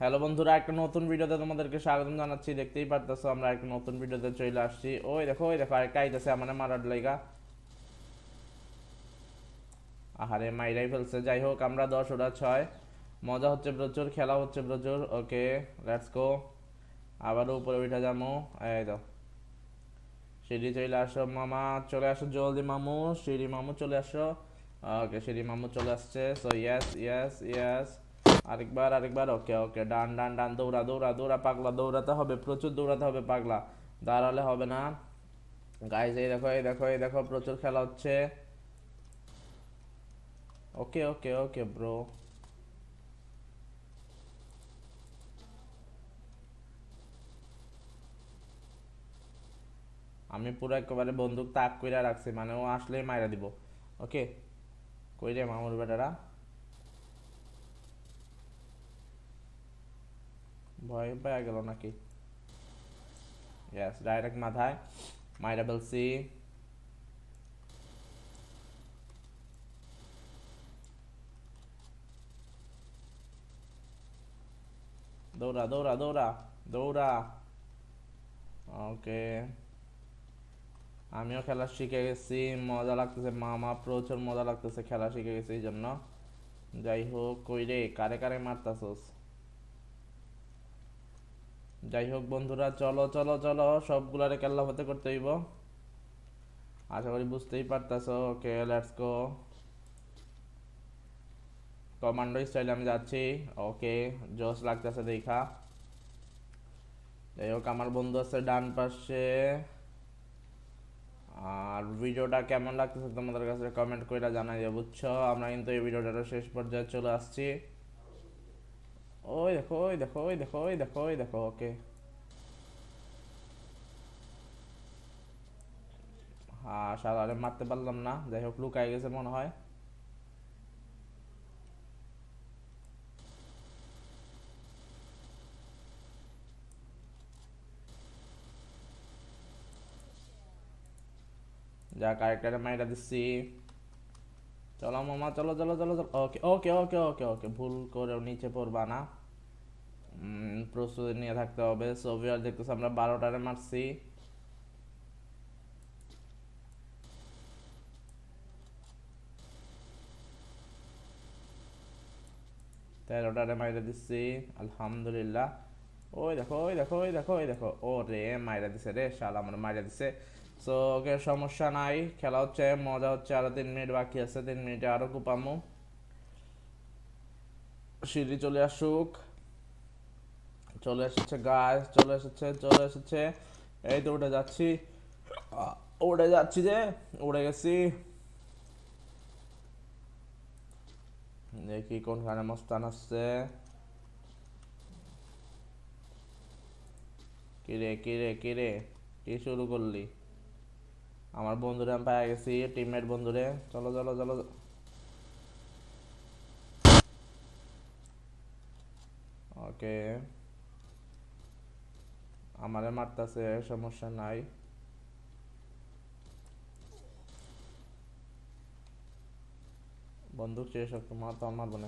Hello বন্ধুরা, একটা নতুন ভিডিওতে তোমাদেরকে স্বাগতম জানাচ্ছি। দেখতেই পারতেছো, আমরা একটা নতুন ভিডিওতে চলে আসছি। ওই দেখো ওই দেখো, আরেকটা আইতেছে আমার মারার লাইগা। আহারে, মাইরাই ফেলছে। যাই হোক, আমরা দশ, ওরা ছয়। মজা হচ্ছে প্রচুর, খেলা হচ্ছে প্রচুর। ওকে লেটস গো আবারও উপরে উঠে যাব। এই দাও সিঁড়ি চলে আসো, মামা, চলে আসো জলদি, মামু। সিঁড়ি, মামু, চলে আসো। ওকে, সিঁড়ি, মামু চলে আসছে। সো ইয়েস ইয়েস ইয়েস আরেকবার আরেকবার, ওকে ওকে, ডান ডান ডান, দৌড়া দৌড়া দৌড়া, পাগলা, দৌড়াতে হবে, প্রচুর দৌড়াতে হবে, পাগলা। দাঁড়ালে হবে না। গাইজ এই দেখো এই দেখো এই দেখো, প্রচুর খেলা হচ্ছে। ওকে ওকে ওকে ব্রো আমি পুরো একেবারে বন্দুক তাক কইরা রাখছি মানে ও আসলেই মাইরা দিব। ওকে? কই রে মামুর বেটারা? ভয় পেয়ে গেল নাকি? ইয়েস ডাইরেক্ট মাথায়। মাইরা ফেলছি দৌড়া দৌড়া দৌড়া দৌড়া। ওকে আমিও খেলা শিখে গেছি, মজা লাগতেছে, মামা প্রচুর মজা লাগতেছে, খেলা শিখে গেছি, এই জন্য। যাই হোক, কই রে? কারে কারে মারতাছস? যাই হোক বন্ধুরা, চলো চলো চলো, সবগুলারে কেল্লা হতে করতে হইব। আশা করি বুঝতেই পারতাছো। ওকে লেটস গো কমান্ডো স্টাইলে আমি যাচ্ছি। ওকে জোস লাগতেছে দেখা। যাই হোক আমার বন্ধু আছে ডান পাশে। আর ভিডিওটা কেমন লাগতেছে তোমাদের কাছে কমেন্ট করে জানাই বুঝছ? আমরা কিন্তু এই ভিডিওটা শেষ পর্যায়ে চলে আসছি। ওই দেখো ওই দেখো ওই দেখো ওই দেখো ওই দেখো ওকে হ্যাঁ সারারে মারতে পারলাম না যাই হোক লুকাই গেছে মনে হয় যা ক্যারেক্টারে মাইরা দিচ্ছি চলো মামা, চলো চলো চলো চলো। ওকে ওকে ওকে ওকে ওকে ভুল করেও নিচে পড়বা না। প্রস্তুতি নিয়ে থাকতে হবে। সোভিয়ার দেখতেছি আমরা বারোটারে মারছি তেরোটারে মাইরা দিচ্ছি। আলহামদুলিল্লাহ। ওই দেখো ওই দেখো ওই দেখো ওই দেখো। ও রে মাইরা দিছে রে, শাল, আমার মাইরা দিছে। সো ওকে সমস্যা নাই, খেলা হচ্ছে, মজা হচ্ছে, আরও তিন মিনিট বাকি আছে, তিন মিনিটে আরও কুপামু। সিঁড়ি চলে আসুক। চলে এসেছে গাছ চলে এসেছে চলে এসেছে। এই তো উঠে যাচ্ছি। উড়ে যাচ্ছি যে, উড়ে গেছি। দেখি কোনখানে মস্তান আসছে। কিরে কিরে কিরে, কি শুরু করলি? আমার বন্ধুরে আমি পেয়ে গেছি টিমমেট বন্ধুরে। চলো চলো চলো। ওকে। আমারে মারতাছে, সমস্যা নাই। বন্দুক শেষ হোক, তোমার তো আমার মারবো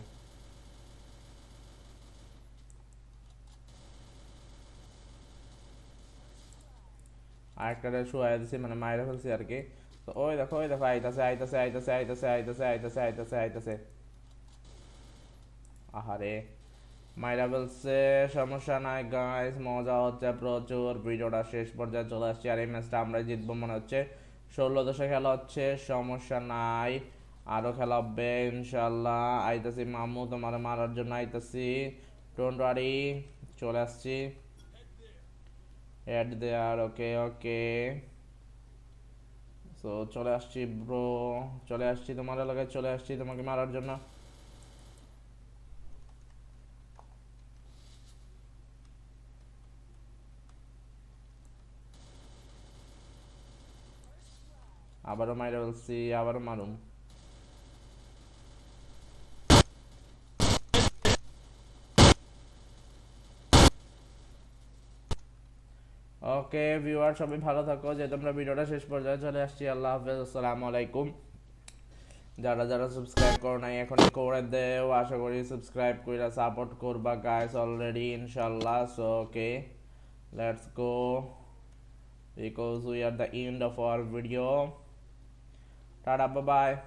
আরেকটা শুয়ে দিছি মানে মাইরা ফেলছি আর কি। তো ওই দেখো ওই দেখো, আইতাছে আইতাছে আইতাছে আইতাছে আইতাছে আইতাছে আইতাছে আইতাছে। আহারে, মাইরা ফেলছে, সমস্যা নাই গাইস মজা হচ্ছে প্রচুর, ভিডিওটা শেষ পর্যায়ে চলে আসছে আর এই ম্যাচটা আমরা জিতবো মনে হচ্ছে। ষোলো দশে খেলা হচ্ছে, সমস্যা নাই, আরও খেলা হবে ইনশাল্লাহ আইতাছি মামু, তোমার মারার জন্য আইতাছি। ডোন্ট ওয়ারি চলে আসছি। হেড দেয়ার ওকে ওকে সো চলে আসছি ব্রো চলে আসছি তোমার এলাকায়, চলে আসছি তোমাকে মারার জন্য। আবারও মাইরা বলছি আবারও মারুম। ওকে ভিউয়ার সবাই ভালো থাকো। যে তোমরা ভিডিওটা শেষ পর্যায়ে চলে আসছি, আল্লাহ হাফেজ, আসসালামু আলাইকুম। যারা যারা সাবস্ক্রাইব করো নাই, এখনই করে দেও। আশা করি সাবস্ক্রাইব কইরা সাপোর্ট করবা গাইস অলরেডি ইনশাআল্লাহ। So okay let's go we are the end of our video tada bye bye